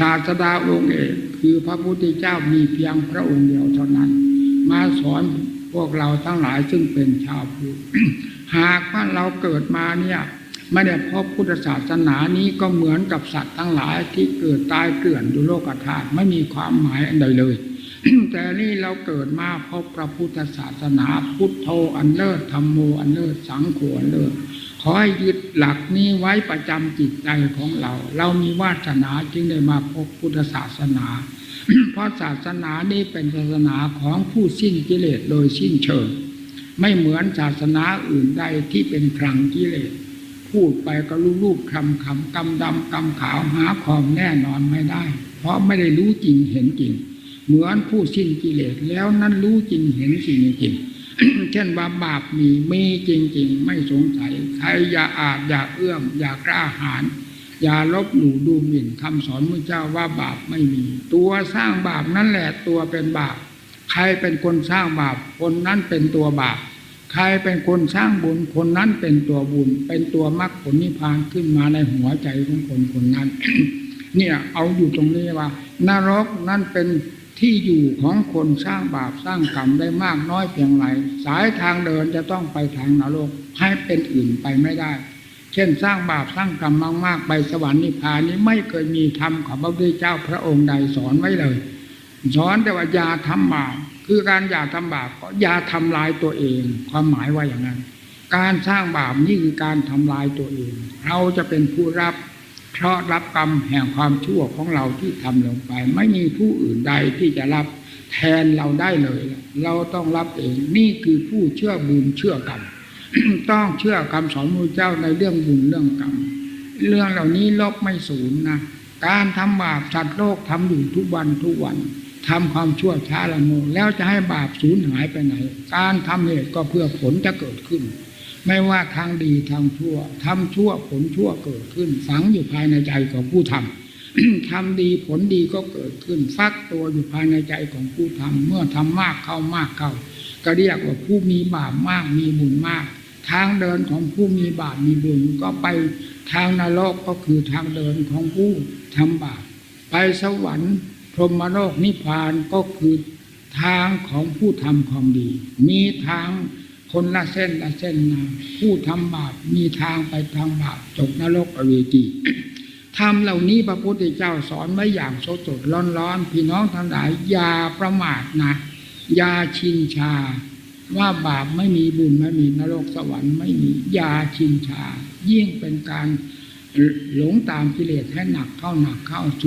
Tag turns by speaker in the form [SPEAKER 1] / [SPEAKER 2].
[SPEAKER 1] ศาสดาองค์เอกคือพระพุทธเจ้ามีเพียงพระองค์เดียวเท่านั้น มาสอนพวกเราทั้งหลายซึ่งเป็นชาวพุทธหากว่าเราเกิดมาเนี่ยไม่ได้พบพุทธศาสนานี้ก็เหมือนกับสัตว์ทั้งหลายที่เกิดตายเกลื่อนอยู่โลกธาตุไม่มีความหมายอันใดเลย แต่นี่เราเกิดมาพบพระพุทธศาสนาพุทโธอันเลิศธรรมโมอันเลิศสังโฆอันเลิศ ขอให้ยึดหลักนี้ไว้ประจำจิตใจของเรา เรามีวาสนาจึงได้มาพบพุทธศาสนา เพราะศาสนานี้เป็นศาสนาของผู้สิ้นกิเลสโดยสิ้นเชิง ไม่เหมือนศาสนาอื่นใดที่เป็นครังกิเลส พูดไปก็รูปรูปคำคำกำดำกำขาวหาความแน่นอนไม่ได้ เพราะไม่ได้รู้จริงเห็นจริง เหมือนผู้สิ้นกิเลสแล้วนั้นรู้จริงเห็นจริงจริง เช่นว่าบาปมีมีจริง ๆ ไม่สงสัย ใครอย่าอาจอย่าเอื้อมอย่ากล้าหาญอย่าลบหลู่ดูหมิ่นคำสอนพระเจ้าว่าบาปไม่มี ตัวสร้างบาปนั่นแหละตัวเป็นบาป ใครเป็นคนสร้างบาป คนนั้นเป็นตัวบาป ใครเป็นคนสร้างบุญ คนนั้นเป็นตัวบุญ เป็นตัวมรรคผลนิพพานขึ้นมาในหัวใจของคนคนนั้น เนี่ยเอาอยู่ตรงนี้ว่า นรกนั่นเป็น ที่อยู่ของคนสร้างบาปสร้างกรรมได้มากน้อยเพียงไรสายทางเดินจะต้องไปทางนรกให้เป็นอื่นไปไม่ได้ เช่นสร้างบาปสร้างกรรมมากๆ ไปสวรรค์นิพพานนี้ไม่เคยมีธรรมของพระพุทธเจ้าพระองค์ใดสอนไว้เลย สอนแต่ว่าอย่าทำบาปคือการอย่าทำบาปก็อย่าทำลายตัวเอง ความหมายว่าอย่างนั้น การสร้างบาปนี่คือการทำลายตัวเอง เราจะเป็นผู้รับ เพราะรับกรรมแห่งความชั่วของเราที่ทำลงไป ไม่มีผู้อื่นใดที่จะรับแทนเราได้เลย เราต้องรับเองนี่คือผู้เชื่อบุญเชื่อกรรมต้องเชื่อคำสอนพระเจ้าในเรื่องบุญเรื่องกรรมเรื่องเหล่านี้ลบไม่สูญนะการทำบาปสัตว์โลกทำอยู่ทุกวันทุกวันทำความชั่วช้าละโมแล้วจะให้บาปสูญหายไปไหน การทำเหตุก็เพื่อผลจะเกิดขึ้น ไม่ว่าทางดีทางชั่วทำชั่วผลชั่วเกิดขึ้น ฝังอยู่ภายในใจของผู้ทำทำดีผลดีก็เกิดขึ้น ฟักตัวอยู่ภายในใจของผู้ทำเมื่อทำมากเข้ามากเข้า ก็เรียกว่าผู้มีบาปมากมีบุญมาก ทางเดินของผู้มีบาปมีบุญก็ไปทางนรกก็คือทางเดินของผู้ทำบาปไปสวรรค์พรหมโลกนิพพานก็คือทางของผู้ทำความดี มีทาง คนละเส้นละเส้นนะผู้ทำบาปมีทางไปทางบาปจบนรกอเวจีธรรมเหล่านี้พระพุทธเจ้าสอนไว้อย่างสดสดร้อนร้อนๆพี่น้องทั้งหลายอย่าประมาทนะอย่าชินชา ว่าบาปไม่มีบุญไม่มีนรกสวรรค์ไม่มีอย่าชินชา ยิ่งเป็นการหลงตามกิเลสให้หนักเข้าหนักเข้า